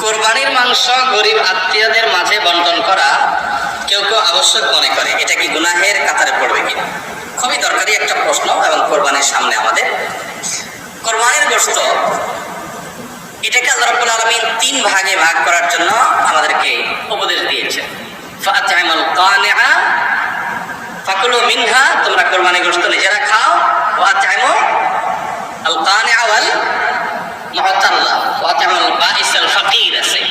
কোরবানির মাংস গরিব আত্মীয়দের মাঝে বন্টন করা কেউ কেউ আবশ্যক মনে করে। এটা কি গুনাহের কাতারে পড়বে কিনা? খুবই দরকারি একটা প্রশ্ন এবং কোরবানির সামনে আমাদের। কোরবানির গোস্ত এটাকে আল্লাহ রাব্বুল তিন ভাগে ভাগ করার জন্য আমাদেরকে উপদেশ কানিআ, ফাকুলু মিনহা, তোমরা কোরবানি গোস্ত নিজেরা খাও। ওয়া তাইমু আল কানিআ ওয়াল মুহতাল্লা। ওয়া তাইমুল বাইস ফাকির আছে।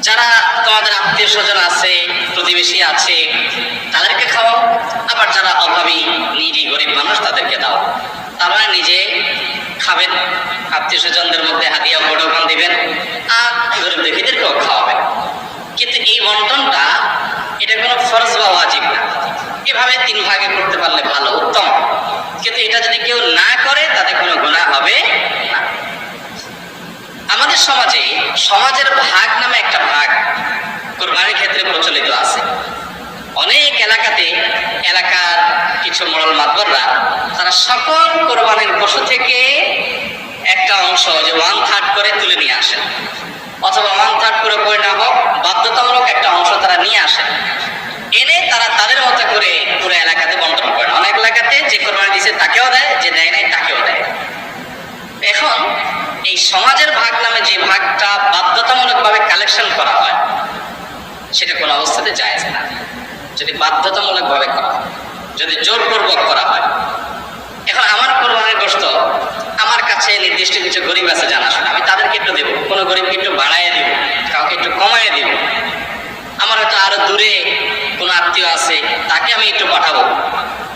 যারা তোমাদের আত্মীয় স্বজন আছে, প্রতিবেশী আছে, তাদেরকে খাওয়াও। আবার যারা অভাবী নিরি গরিব মানুষ, তাদেরকে দাও। তারা নিজে খাবেন। আত্মীয় স্বজনদের মধ্যে হাতিয়া বড়খান দিবেন। আর গরিব দুঃখীদেরকেও খাওয়াবেন। কিন্তু এই বন্টনটা, এটা কোনো ফরজ বা ওয়াজিব না। এভাবে তিন ভাগে করতে পারলে ভালো, উত্তম। কিন্তু এটা যদি কেউ না করে তাতে কোনো গুণা হবে না আমাদের সমাজে সমাজের ভাগ নামে একটা ভাগ কোরবানির ক্ষেত্রে প্রচলিত আছে। অনেক এলাকাতে এলাকার কিছু মরল মাতবররা, তারা সকল কোরবানির পশু থেকে একটা অংশ যে ওয়ান থার্ড করে তুলে নিয়ে আসেন অথবা ওয়ান থার্ড করে না হোক, বাধ্যতামূলক একটা অংশ তারা নিয়ে আসেন এনে তারা তাদের মতো করে পুরো এলাকাতে বন্টন করেন অনেক এলাকাতে যে কোরবানি দিয়েছে তাকেও দেয় যে দেয় নাই তাকেও দেয় এখন এই সমাজের যে ভাগটা বাধ্যতামূলকভাবে কালেকশন করা হয়, সেটা কোনো অবস্থাতে জায়েজ না। যদি বাধ্যতামূলকভাবে করা হয়, যদি জোরপূর্বক করা হয়। এখন আমার কোরবানির গোস্ত আমার কাছে নির্দিষ্ট কিছু গরিব আছে জানাশোনা, আমি তাদেরকে একটু দেবো। কোনো গরিবকে একটু বাড়াইয়ে দিব, কাউকে একটু কমাইয়ে দিব। আমার হয়তো আরও দূরে কোনো আত্মীয় আছে, তাকে আমি একটু পাঠাবো।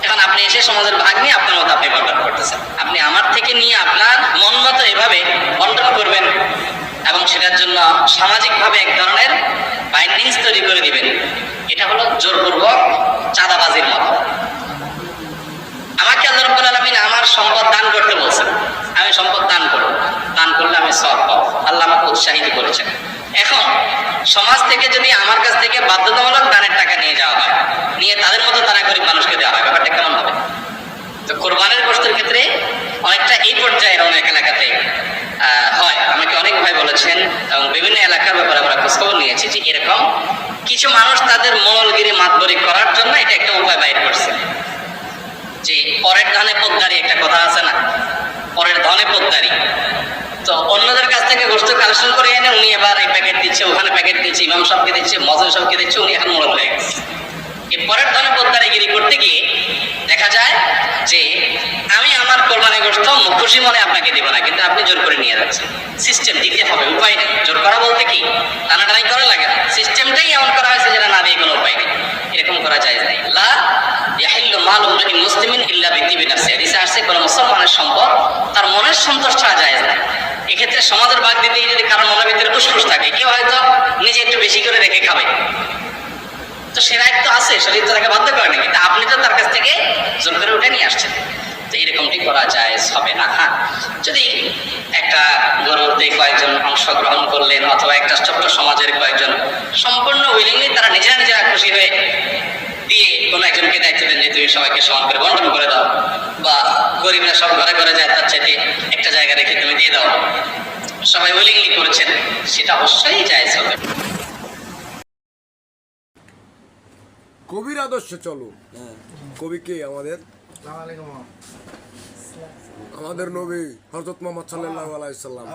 এখন আপনি এসে সমাজের ভাগ নিয়ে আপনার মতো আপনি বন্টন করতেছেন। আপনি আমার থেকে নিয়ে আপনার মন মতো এভাবে সেটার জন্য সামাজিকভাবে এক ধরনের বাইন্ডিংস তৈরি করে দিবেন। এটা হলো জোরপূর্বক চাঁদাবাজির মতো। আমাকে আল্লাহ আমার সম্পদ দান করতে বলছেন। আমি সম্পদ দান করব। দান করলে আমি সব পাবো। আল্লাহ আমাকে উৎসাহিত করেছেন। এখন, সমাজ থেকে যদি আমার কাছ থেকে বাধ্যতামূলক দানের টাকা নিয়ে যাওয়া হয়, নিয়ে তাদের মতো তারা গরিব মানুষকে দেওয়া যে এরকম, কিছু মানুষ তাদের মঙ্গলগিরি মাতবরি করার জন্য এটা একটা উপায় বাইর করছে। যে পরের ধানে পোদ্দারি একটা কথা আছে না? পরের ধনে পোদ্দারি। তো অন্যদের কাছ থেকে গোস্ত কালেকশন করে এনে উনি এবার এই প্যাকেট দিচ্ছে, ওখানে প্যাকেট দিচ্ছে, ইমাম সাহেবকে দিচ্ছে মজন সাহেবকে দিচ্ছে, উনি এখন মোড়ল হয়ে গেছে। এই পরের ধনে পোদ্দারিগিরি করতে গিয়ে দেখা যায় যে আমার কোরবানি খুশি মনে আপনাকে দেবো না, কিন্তু আপনি জোর করে নিয়ে যাচ্ছেন। সিস্টেম দিতে হবে, উপায় নেই। জোর করা বলতে কি? টানাটানি করা লাগে না। সিস্টেমটাই এমন করা হয়েছে যেটা না দিয়ে কোনো উপায় নেই। এরকম করা যায় নাই। লা ইয়াহিল্লু মুসলিমিন ইল্লা বিতিবি নাফসি। হাদিসে আসছে, কোন মুসলমানের সম্পদ তার মনের সন্তোষ ছাড়া যায় এক্ষেত্রে সমাজের ভাগ দিতে যদি কারও মনের ভিতরে ফুসফুস থাকে, কেউ হয়তো নিজে একটু বেশি করে রেখে খাবে। তো সে তো আছে, শরীর তো তাকে বাধ্য করে না কিন্তু আপনি তো তার কাছ থেকে জোর করে উঠে নিয়ে আসছেন তো এরকমটি করা যায় হবে না হ্যাঁ যদি একটা গরুর দিয়ে কয়েকজন অংশগ্রহণ করলেন অথবা একটা ছোট্ট সমাজের কয়েকজন সম্পূর্ণ উইলিংলি তারা নিজেরা নিজেরা খুশি হয়ে দিয়ে কোনো একজনকে দায়িত্ব দেন যে তুমি সবাইকে সমান করে বন্টন করে দাও বা গরিবরা সব ঘরে ঘরে যায় তার চাইতে একটা জায়গা রেখে তুমি দিয়ে দাও। সবাই উইলিংলি করেছেন সেটা অবশ্যই জায়জ হবে। কবির আদর্শে চলো। কবি কে আমাদের? আমাদের নবী হজরত মোহাম্মদ সাল্লাহ আলাইসাল্লাম